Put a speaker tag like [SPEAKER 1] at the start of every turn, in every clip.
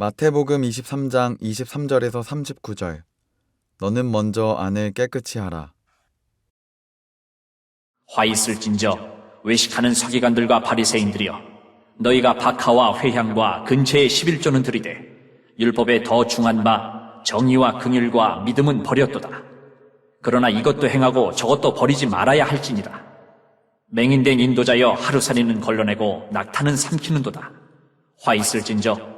[SPEAKER 1] 마태복음 23장 23절에서 39절. 너는 먼저 안을 깨끗이 하라.
[SPEAKER 2] 화 있을진저 외식하는 서기관들과 바리새인들이여 너희가 박하와 회향과 근처의 11조는 들이되 율법에 더 중한 바 정의와 긍휼과 믿음은 버렸도다 그러나 이것도 행하고 저것도 버리지 말아야 할지니라 맹인된 인도자여 하루살이는 걸러내고 낙타는 삼키는도다 화 있을진저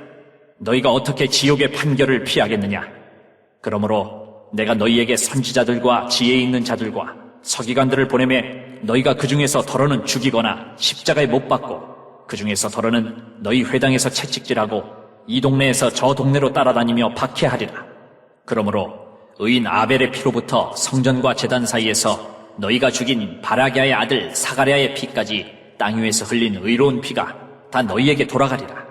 [SPEAKER 2] 너희가 어떻게 지옥의 판결을 피하겠느냐 그러므로 내가 너희에게 선지자들과 지혜 있는 자들과 서기관들을 보내매 너희가 그 중에서 덜어는 죽이거나 십자가에 못 박고 그 중에서 덜어는 너희 회당에서 채찍질하고 이 동네에서 저 동네로 따라다니며 박해하리라. 그러므로 의인 아벨의 피로부터 성전과 제단 사이에서 너희가 죽인 바라기아의 아들 사가랴의 피까지 땅 위에서 흘린 의로운 피가 다 너희에게 돌아가리라.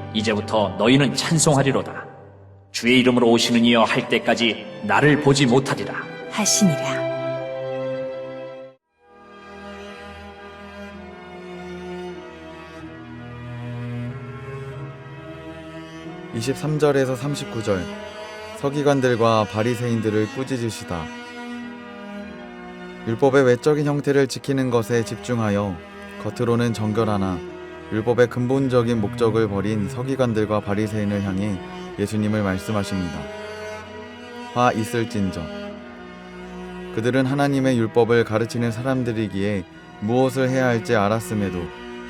[SPEAKER 2] 이제부터 너희는 찬송하리로다 주의 이름으로 오시는 이여 할 때까지 나를 보지 못하리라
[SPEAKER 3] 하시니라.
[SPEAKER 1] 23절에서 39절. 서기관들과 바리새인들을 꾸짖으시다. 율법의 외적인 형태를 지키는 것에 집중하여 겉으로는 정결하나 율법의 근본적인 목적을 버린 서기관들과 바리새인을 향해 예수님을 말씀하십니다. 화 있을진저. 그들은 하나님의 율법을 가르치는 사람들이기에 무엇을 해야 할지 알았음에도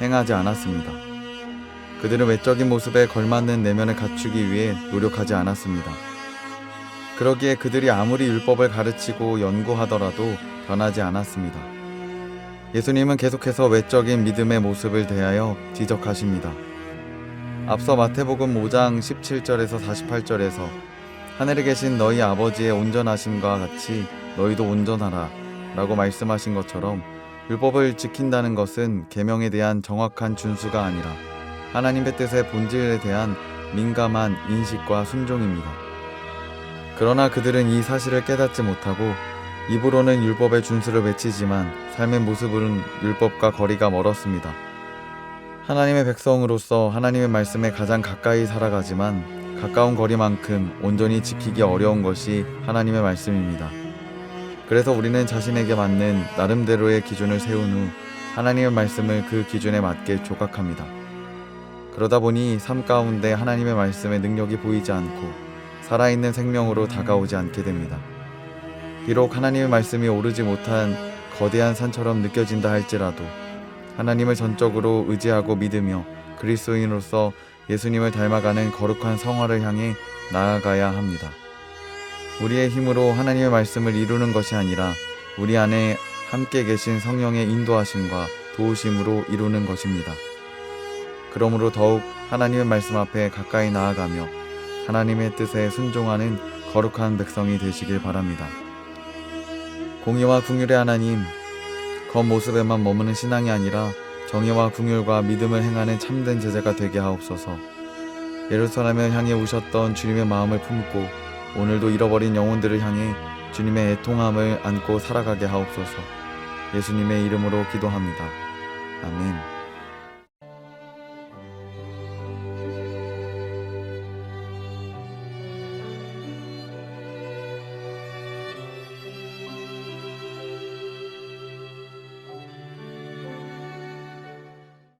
[SPEAKER 1] 행하지 않았습니다. 그들은 외적인 모습에 걸맞는 내면을 갖추기 위해 노력하지 않았습니다. 그러기에 그들이 아무리 율법을 가르치고 연구하더라도 변하지 않았습니다. 예수님은 계속해서 외적인 믿음의 모습을 대하여 지적하십니다. 앞서 마태복음 5장 17절에서 48절에서 하늘에 계신 너희 아버지의 온전하심과 같이 너희도 온전하라 라고 말씀하신 것처럼 율법을 지킨다는 것은 계명에 대한 정확한 준수가 아니라 하나님의 뜻의 본질에 대한 민감한 인식과 순종입니다. 그러나 그들은 이 사실을 깨닫지 못하고 입으로는 율법의 준수를 외치지만 삶의 모습은 율법과 거리가 멀었습니다. 하나님의 백성으로서 하나님의 말씀에 가장 가까이 살아가지만 가까운 거리만큼 온전히 지키기 어려운 것이 하나님의 말씀입니다. 그래서 우리는 자신에게 맞는 나름대로의 기준을 세운 후 하나님의 말씀을 그 기준에 맞게 조각합니다. 그러다 보니 삶 가운데 하나님의 말씀의 능력이 보이지 않고 살아있는 생명으로 다가오지 않게 됩니다. 비록 하나님의 말씀이 오르지 못한 거대한 산처럼 느껴진다 할지라도 하나님을 전적으로 의지하고 믿으며 그리스도인으로서 예수님을 닮아가는 거룩한 성화를 향해 나아가야 합니다. 우리의 힘으로 하나님의 말씀을 이루는 것이 아니라 우리 안에 함께 계신 성령의 인도하심과 도우심으로 이루는 것입니다. 그러므로 더욱 하나님의 말씀 앞에 가까이 나아가며 하나님의 뜻에 순종하는 거룩한 백성이 되시길 바랍니다. 공의와 궁율의 하나님, 겉모습에만 머무는 신앙이 아니라 정의와 궁율과 믿음을 행하는 참된 제자가 되게 하옵소서. 예루살렘을 향해 오셨던 주님의 마음을 품고 오늘도 잃어버린 영혼들을 향해 주님의 애통함을 안고 살아가게 하옵소서. 예수님의 이름으로 기도합니다. 아멘.